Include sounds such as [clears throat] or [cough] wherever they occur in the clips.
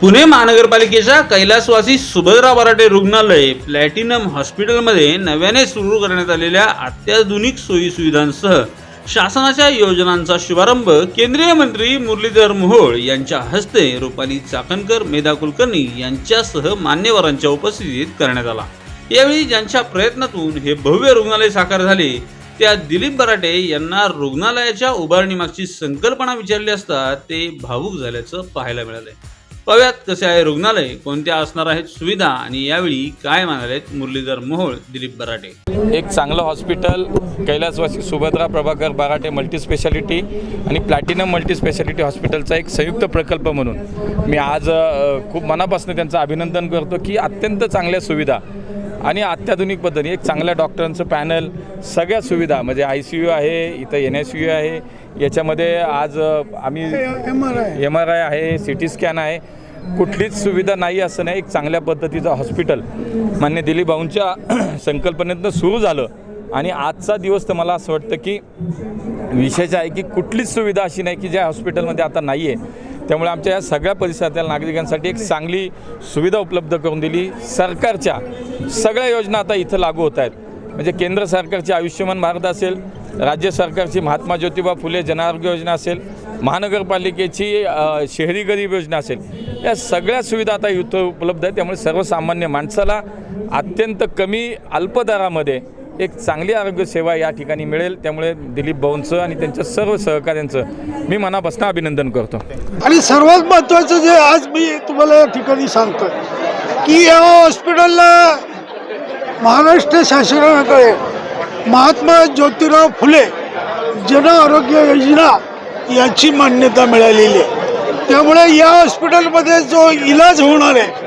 पुणे महानगरपालिकेच्या कैलासवासी सुभद्रा बराटे रुग्णालय प्लॅटिनम हॉस्पिटलमध्ये नव्याने सुरू करण्यात आलेल्या अत्याधुनिक सोयीसुविधांसह शासनाच्या योजनांचा शुभारंभ केंद्रीय मंत्री मुरलीधर मोहोळ यांच्या हस्ते रुपाली चाकणकर मेधा कुलकर्णी यांच्यासह मान्यवरांच्या उपस्थितीत करण्यात आला. यावेळी ज्यांच्या प्रयत्नातून हे भव्य रुग्णालय साकार झाले त्या दिलीप बराटे यांना रुग्णालयाच्या उभारणीमागची संकल्पना विचारली असता ते भावूक झाल्याचं पाहायला मिळालंय. पाहूयात कसे आहे रुग्णालय कोणत्या असणार आहेत सुविधा आणि यावेळी काय म्हणालेत मुरलीधर मोहोळ दिलीप बराटे. एक चांगलं हॉस्पिटल कैलासवासी सुभद्रा प्रभाकर बाराटे मल्टी स्पेशालिटी आणि प्लॅटिनम मल्टी स्पेशालिटी हॉस्पिटलचा एक संयुक्त प्रकल्प म्हणून. मी आज खूप मनापासून त्यांचं अभिनंदन करतो की अत्यंत चांगल्या सुविधा आणि अत्याधुनिक पद्धतीने एक चांगल्या डॉक्टरांचं पॅनल सगळ्या सुविधा म्हणजे आय सी यू आहे इथं एन एस यू आहे याच्यामध्ये आज आम्ही एम आर आय आहे सी टी स्कॅन आहे कुठलीच सुविधा नाही असं नाही. एक चांगल्या पद्धतीचं हॉस्पिटल मान्य दिलीपभाऊंच्या [clears throat] संकल्पनेतनं सुरू झालं. आणि आजचा दिवस तर मला असं वाटतं की विशेष आहे की कुठलीच सुविधा अशी नाही की ज्या हॉस्पिटलमध्ये आता नाही आहे त्यामुळे आमच्या या सगळ्या परिसरातील नागरिकांसाठी एक चांगली सुविधा उपलब्ध करून दिली. सरकारच्या सगळ्या योजना आता इथं लागू होत आहेत. म्हणजे केंद्र सरकारची आयुष्यमान भारत असेल राज्य सरकारची महात्मा ज्योतिबा फुले जनआरोग्य योजना असेल महानगरपालिकेची शहरी गरीब योजना असेल. या सगळ्या सुविधा आता इथं उपलब्ध आहेत. त्यामुळे सर्वसामान्य माणसाला अत्यंत कमी अल्प दरामध्ये एक चांगली आरोग्य सेवा या ठिकाणी मिळेल. त्यामुळे दिलीप भाऊंचं आणि त्यांच्या सर्व सहकाऱ्यांचं मी मनापासून अभिनंदन करतो. आणि सर्वात महत्त्वाचं जे आज मी तुम्हाला या ठिकाणी सांगतो की या हॉस्पिटलला महाराष्ट्र शासनाकडे महात्मा ज्योतिराव फुले जन आरोग्य योजना याची मान्यता मिळालेली आहे. त्यामुळे या हॉस्पिटलमध्ये जो इलाज होणार आहे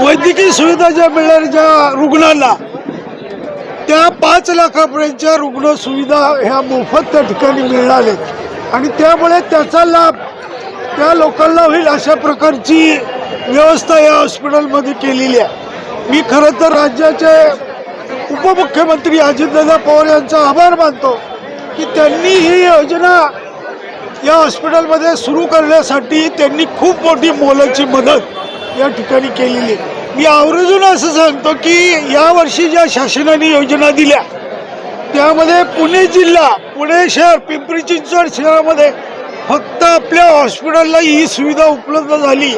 वैद्यकीय सुविधा ज्या मिळणार ज्या रुग्णांना त्या पाच लाखापर्यंतच्या रुग्ण सुविधा ह्या मोफत त्या ठिकाणी मिळणार आहेत. आणि त्यामुळे त्याचा लाभ त्या लोकांना होईल अशा प्रकारची व्यवस्था या हॉस्पिटलमध्ये केलेली आहे. मी खरं तर राज्याचे उपमुख्यमंत्री अजितदादा पवार यांचा आभार मानतो की त्यांनी ही योजना या हॉस्पिटलमध्ये सुरू करण्यासाठी त्यांनी खूप मोठी मोलाची मदत या ठिकाणी केलेली आहे. मी आवर्जून असं सांगतो की यावर्षी ज्या शासनाने योजना दिल्या त्यामध्ये पुणे जिल्हा पुणे शहर पिंपरी चिंचवड शहरामध्ये फक्त आपल्या हॉस्पिटलला ही सुविधा उपलब्ध झाली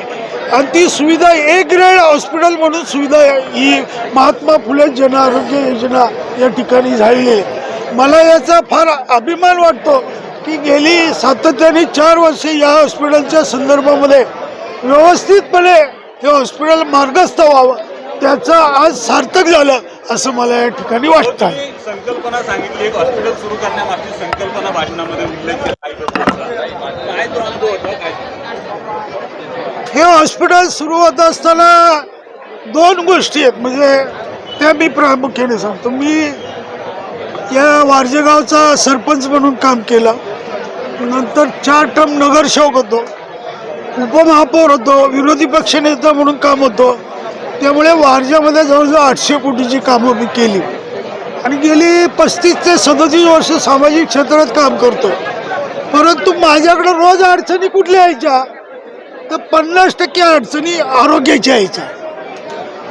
आणि ती सुविधा ए ग्रेड हॉस्पिटल म्हणून सुविधा ही महात्मा फुले जन आरोग्य योजना या ठिकाणी झालेली आहे. मला याचा फार अभिमान वाटतो की गेली सातत्याने चार वर्षे या हॉस्पिटलच्या संदर्भामध्ये. व्यवस्थितपणे हे हॉस्पिटल मार्गस्थ व्हावं. त्याचं आज सार्थक झालं असं मला या ठिकाणी वाटतं संकल्पना सांगितली हॉस्पिटल सुरू करण्यामागची संकल्पना भाषणामध्ये हे हॉस्पिटल सुरू होत असताना दोन गोष्टी आहेत. म्हणजे त्या मी प्रामुख्याने सांगतो. मी या वारजेगावचा सरपंच म्हणून काम केलं. नंतर चार टर्म नगरसेवक होतो उपमहापौर होतो विरोधी पक्षनेता म्हणून काम होतो. त्यामुळे वारज्यामध्ये जवळजवळ आठशे कोटीची कामं मी केली. आणि गेली पस्तीस ते सदतीस वर्ष सामाजिक क्षेत्रात काम करतो. परंतु माझ्याकडे रोज अडचणी कुठल्या यायच्या? तर पन्नास टक्के अडचणी आरोग्याच्या यायच्या.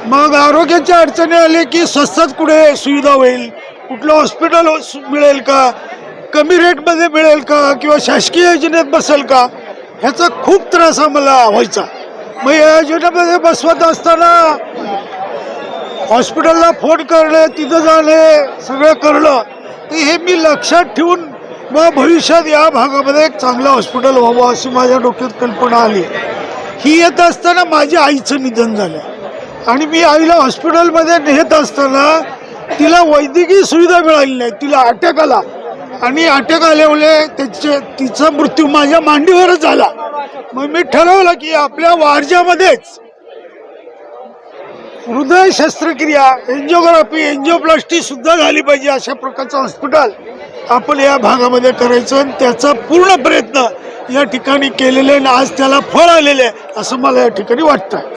मग आरोग्याच्या अडचणी आले की स्वस्तात कुठे सुविधा होईल? कुठलं हॉस्पिटल मिळेल का? कमी रेटमध्ये मिळेल का? किंवा शासकीय योजनेत बसेल का? ह्याचा खूप त्रास आम्हाला व्हायचा. मग या योजनेमध्ये बसवत असताना हॉस्पिटलला फोन करणे तिथं जाणे सगळं करणं तर हे मी लक्षात ठेवून मग भविष्यात या भागामध्ये एक चांगलं हॉस्पिटल व्हावं अशी माझ्या डोक्यात कल्पना आली. ही येत असताना माझ्या आईचं निधन झालं. आणि मी आईला हॉस्पिटलमध्ये नेत असताना तिला वैद्यकीय सुविधा मिळाली नाही. तिला अटॅक आला. आणि अटक आल्यामुळे त्याचे तिचा मृत्यू माझ्या मांडीवरच झाला. मग मी ठरवलं की आपल्या वारज्यामध्येच हृदय शस्त्रक्रिया एन्जिओग्राफी एन्जिओप्लास्टी सुद्धा झाली पाहिजे अशा प्रकारचं हॉस्पिटल आपण या भागामध्ये करायचं आणि त्याचा पूर्ण प्रयत्न या ठिकाणी केलेले आणि आज त्याला फळ आलेले आहे असं मला या ठिकाणी वाटतं